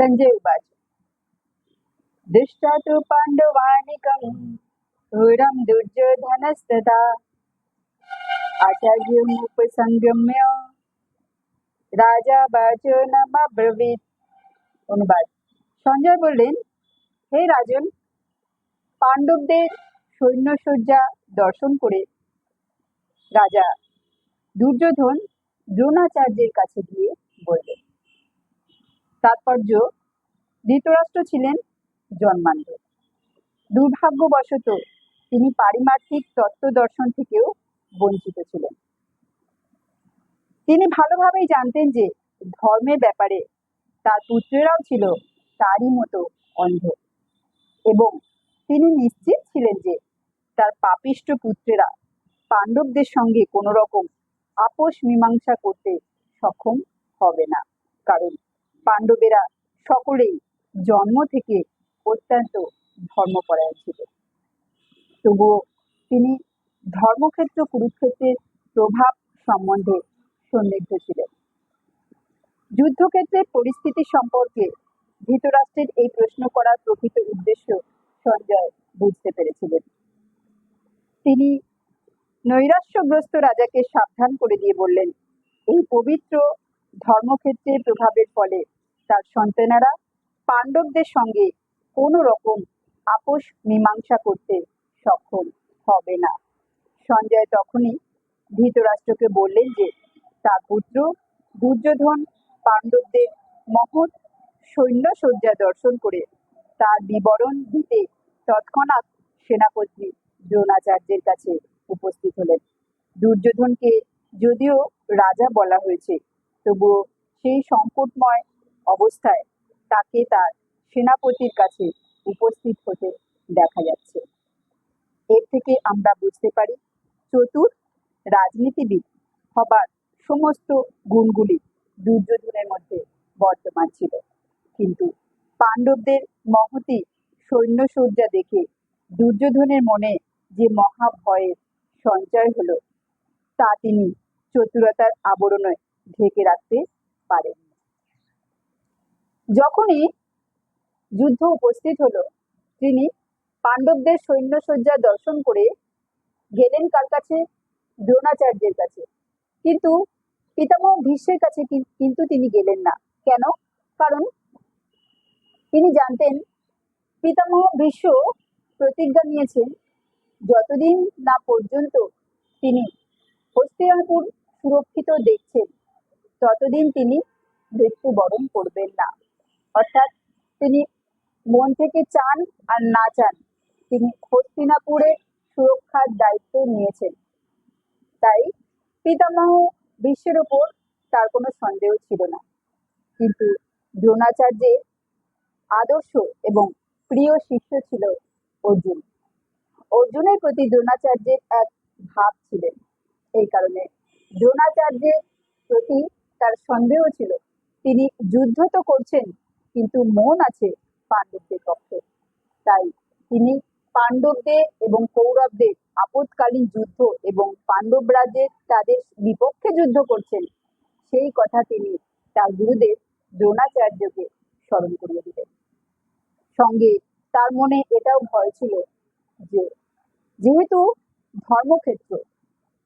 सञ्जय उवाच दृष्ट्वा तु पाण्डवानिकं घोरं दुर्योधनस्तदा आचार्यमुपसंगम्य রাজা বাচনমাব্রবীত অনুবাদ সঞ্জয় বললেন হে রাজন পাণ্ডবদের সৈন্যসজ্জা দর্শন করে রাজা দুর্যোধন দ্রোণাচার্যের কাছে গিয়ে বললেন তাৎপর্য, ধৃতরাষ্ট্র ছিলেন জন্মান্ধ। দুর্ভাগ্যবশত, তিনি পারিমার্থিক তত্ত্ব দর্শন থেকেও বঞ্চিত ছিলেন। তিনি ভালোভাবেই জানতেন যে ধর্মের ব্যাপারে তার পুত্রেরাও ছিল তারই মতো অন্ধ এবং তিনি নিশ্চিত ছিলেন যে তার পাপিষ্ট পুত্রেরা পাণ্ডবদের সঙ্গে কোনো রকম আপোষ মীমাংসা করতে সক্ষম হবে না। কারণ পাণ্ডবেরা সকলেই জন্ম থেকে অত্যন্ত ধর্মপরায়ণ ছিল। তবুও তিনি ধর্মক্ষেত্র, কুরুক্ষেত্রের প্রভাব সম্বন্ধে সন্দিগ্ধ ছিলেন। যুদ্ধক্ষেত্রের পরিস্থিতি সম্পর্কে ধৃতরাষ্ট্রের এই প্রশ্ন করার প্রকৃত উদ্দেশ্য সঞ্জয় বুঝতে পেরেছিলেন। তিনি নৈরাশ্যগ্রস্ত রাজাকে সাবধান করে দিয়ে বললেন, এই পবিত্র ধর্মক্ষেত্রের প্রভাবের ফলে তার সন্তানেরা পাণ্ডবদের সঙ্গে কোনো রকম আপোষ মীমাংসা করতে সক্ষম হবে না। সঞ্জয় তখনই ধৃতরাষ্ট্রকে বললেন যে তার পুত্র, দুর্যোধন পাণ্ডবদের মহৎ সৈন্যসজ্জা দর্শন করে তার বিবরণ দিতে তৎক্ষণাৎ সেনাপতি দ্রোণাচার্যের কাছে উপস্থিত হলেন। দুর্যোধনকে যদিও রাজা বলা হয়েছে তবুও সেই সংকটময় অবস্থায় তাকে তার সেনাপতির কাছে উপস্থিত হতে দেখা যাচ্ছে। এর থেকে আমরা বুঝতে পারি, চতুর রাজনীতিবিদ হবার সমস্ত গুণগুলি দুর্যোধনের মধ্যে বর্তমান ছিল। কিন্তু পাণ্ডবদের মহতি সৈন্যসজ্জা দেখে দুর্যোধনের মনে যে মহাভয়ের সঞ্চয় হলো, তা তিনি চতুরতার আবরণে ঢেকে রাখতে পারেননি যখনই যুদ্ধ উপস্থিত হলো, তিনি পাণ্ডবদের সৈন্যসজ্জা দর্শন করে গেলেন কার কাছে? দ্রোণাচার্যের কাছে। কিন্তু পিতামহ ভীষ্মের কাছে কিন্তু তিনি গেলেন না। কেন? কারণ তিনি জানতেন পিতামহ ভীষ্ম প্রতিজ্ঞা নিয়েছেন, যতদিন না পর্যন্ত তিনি হস্তিনাপুর সুরক্ষিত দেখছেন। ততদিন তিনি মৃত্যুবরণ করবেন না, অর্থাৎ তিনি মন থেকে চান আর না চান, তিনি হস্তিনাপুরের সুরক্ষার দায়িত্ব নিয়েছেন। তাই পিতামহ বিশ্বের ওপর তার কোনো সন্দেহ ছিল না। কিন্তু দ্রোণাচার্যের আদর্শ এবং প্রিয় শিষ্য ছিল অর্জুন। অর্জুনের প্রতি দ্রোণাচার্যের এক ভাব ছিলেন। এই কারণে দ্রোণাচার্যের সন্দেহ ছিল। তিনি যুদ্ধ তো করছেন, কিন্তু মন আছে পাণ্ডবদের পক্ষে। তাই তিনি পাণ্ডবদের এবং কৌরবদের আপৎকালীন যুদ্ধ এবং পাণ্ডব রাজ্যের তাদের বিপক্ষে যুদ্ধ করছেন, সেই কথা তিনি তার গুরুদেব দ্রোণাচার্যকে স্মরণ করিয়ে দিলেন। সঙ্গে তার মনে এটাও ভয় ছিল যে, যেহেতু ধর্মক্ষেত্র,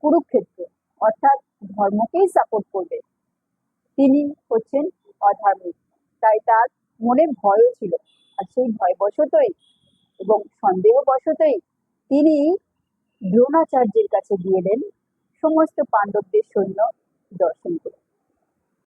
কুরুক্ষেত্র, অর্থাৎ ধর্মকেই সাপোর্ট করবে তিনি হচ্ছেন অধার্মিক। তাই তার মনে ভয় ছিল। আর সেই ভয় ভয়বশতই এবং সন্দেহবশতই তিনি দ্রোণাচার্যের কাছে গিয়েলেন সমস্ত পাণ্ডবদের সৈন্য দর্শন করে